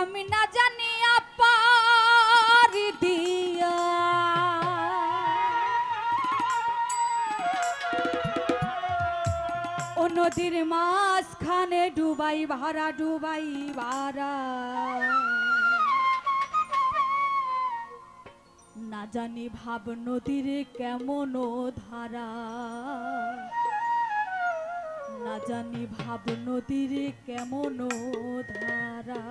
আমি না জানি আপার দিয়া। ও নদীর মাঝখানে ডুবাই ভারা ডুবাই ভারা না জানি ভাব নদীর কেমন ধারা। না জানি ভাব নদীর কেমন ধারা।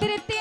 তীরে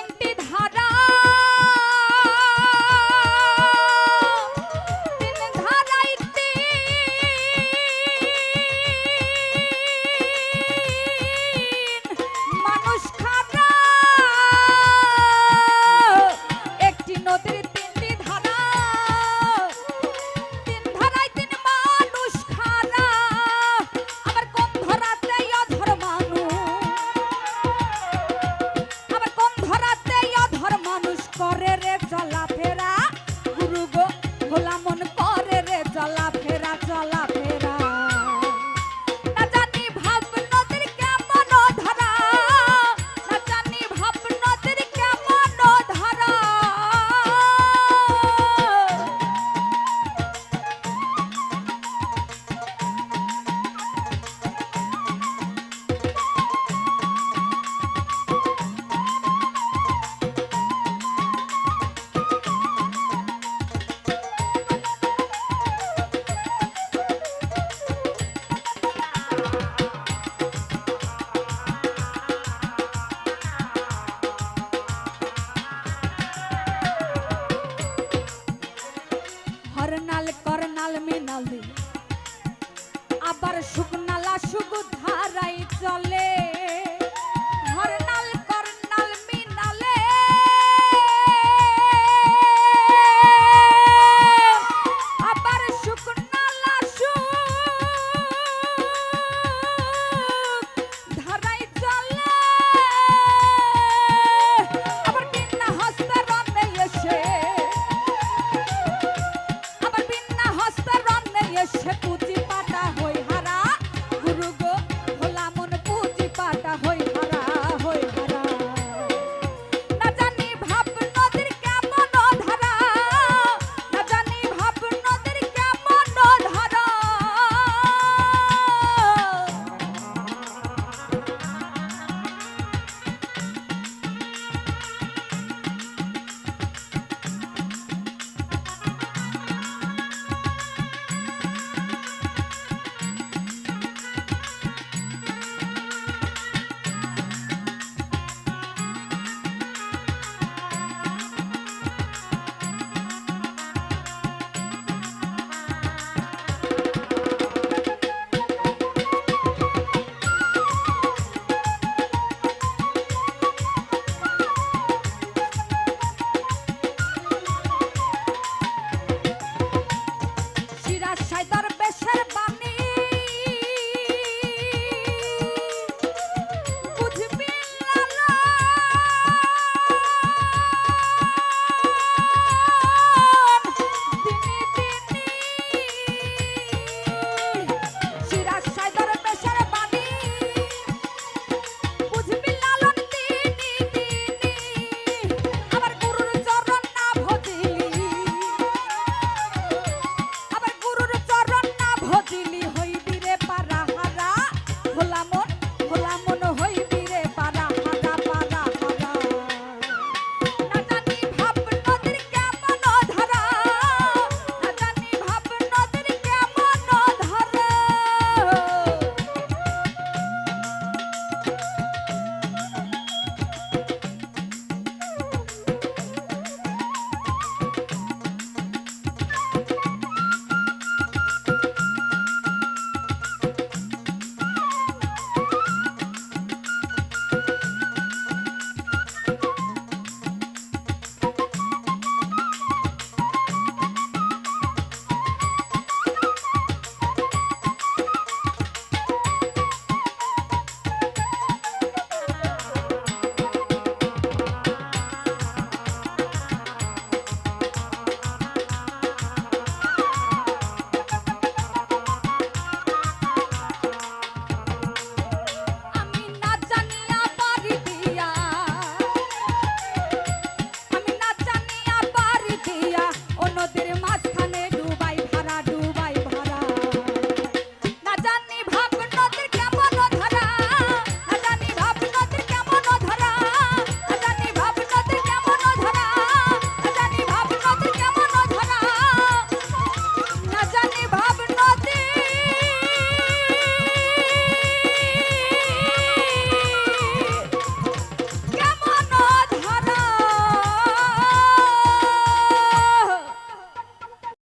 নামে নামে আবার সুখ নালা সুখ ধান